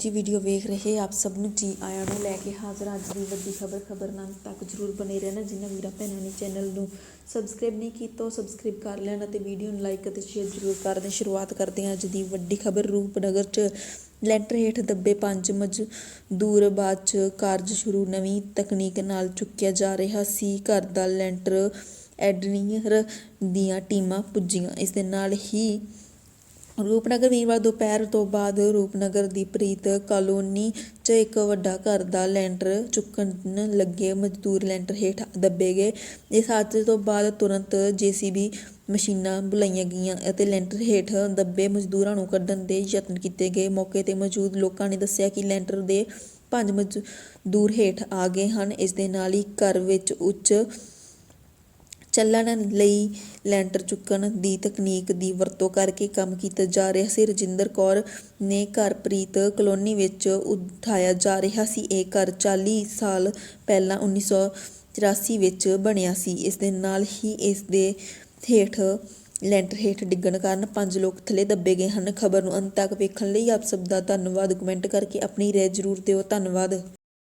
ਜੀ ਵੀਡੀਓ ਵੇਖ ਰਹੇ ਆਪ ਸਭ ਨੂੰ ਜੀ ਆਇਆਂ ਨੂੰ ਲੈ ਕੇ ਹਾਜ਼ਰ ਅੱਜ ਦੀ ਵੱਡੀ ਖਬਰ ਖਬਰ ਨਾਲ ਤੱਕ ਜਰੂਰ ਬਣੇ ਰਹਿਣਾ। ਜਿਨ੍ਹਾਂ ਵੀਰਾਂ, ਭੈਣਾਂ ਨੇ ਚੈਨਲ ਨੂੰ ਸਬਸਕ੍ਰਾਈਬ ਨਹੀਂ ਕੀਤਾ, ਉਹ ਸਬਸਕ੍ਰਾਈਬ ਕਰ ਲੈਣ ਅਤੇ ਵੀਡੀਓ ਨੂੰ ਲਾਈਕ ਅਤੇ ਸ਼ੇਅਰ ਜਰੂਰ ਕਰ ਦੇਣ ਸ਼ੁਰੂਆਤ ਕਰਦੇ ਹਾਂ। ਅੱਜ ਦੀ ਵੱਡੀ ਖਬਰ, ਰੂਪਨਗਰ 'ਚ ਲੈਂਟਰ ਹੇਠ ਦੱਬੇ ਪੰਜ ਮਜ਼ਦੂਰ, ਬਾਅਦ 'ਚ ਕਾਰਜ ਸ਼ੁਰੂ, ਨਵੀਂ ਤਕਨੀਕ ਨਾਲ ਚੁੱਕਿਆ ਜਾ ਰਿਹਾ ਸੀ। ਘਰ ਦਾ ਲੈਂਟਰ ਐਡਨੀਅਰ ਦੀਆਂ ਟੀਮਾਂ ਪੁੱਜੀਆਂ। ਇਸ ਦੇ ਨਾਲ ਹੀ ਰੂਪਨਗਰ ਵੀਰਵਾਰ ਦੁਪਹਿਰ ਤੋਂ ਬਾਅਦ ਰੂਪਨਗਰ ਦੀ ਪ੍ਰੀਤ ਕਾਲੋਨੀ 'ਚ ਇੱਕ ਵੱਡਾ ਘਰ ਦਾ ਲੈਂਟਰ ਚੁੱਕਣ ਲੱਗੇ। ਮਜ਼ਦੂਰ ਲੈਂਟਰ ਹੇਠ ਦੱਬੇ ਗਏ। ਇਸ ਹਾਦਸੇ ਤੋਂ ਬਾਅਦ ਤੁਰੰਤ ਜੀਸੀਬੀ ਮਸ਼ੀਨਾਂ ਬੁਲਾਈਆਂ ਗਈਆਂ ਅਤੇ ਲੈਂਟਰ ਹੇਠ ਦੱਬੇ ਮਜ਼ਦੂਰਾਂ ਨੂੰ ਕੱਢਣ ਦੇ ਯਤਨ ਕੀਤੇ ਗਏ। ਮੌਕੇ ਤੇ ਮੌਜੂਦ ਲੋਕਾਂ ਨੇ ਦੱਸਿਆ ਕਿ ਲੈਂਟਰ ਦੇ ਪੰਜ ਮਜ਼ਦੂਰ ਹੇਠ ਆ ਗਏ ਹਨ। ਇਸ ਦੇ ਨਾਲ ਹੀ ਘਰ ਵਿੱਚ ਉੱਚ ਚੱਲਣ ਲਈ ਲੈਂਟਰ ਚੁੱਕਣ ਦੀ ਤਕਨੀਕ ਦੀ ਵਰਤੋਂ ਕਰਕੇ ਕੰਮ ਕੀਤਾ ਜਾ ਰਿਹਾ ਸੀ। ਰਜਿੰਦਰ ਕੌਰ ਨੇ ਘਰ ਪ੍ਰੀਤ ਕਲੋਨੀ ਵਿੱਚ ਉਠਾਇਆ ਜਾ ਰਿਹਾ ਸੀ। ਇਹ ਘਰ 40 ਸਾਲ ਪਹਿਲਾਂ 1984 ਵਿੱਚ ਬਣਿਆ ਸੀ। ਇਸ ਦੇ ਨਾਲ ਹੀ ਇਸ ਦੇ ਹੇਠ ਲੈਂਟਰ ਹੇਠ ਡਿੱਗਣ ਕਾਰਨ ਪੰਜ ਲੋਕ ਥੱਲੇ ਦੱਬੇ ਗਏ ਹਨ। ਖਬਰ ਨੂੰ ਅੰਤ ਤੱਕ ਵੇਖਣ ਲਈ ਆਪ ਸਭ ਦਾ ਧੰਨਵਾਦ। ਕਮੈਂਟ ਕਰਕੇ ਆਪਣੀ ਰਾਏ ਜ਼ਰੂਰ ਦਿਓ। ਧੰਨਵਾਦ।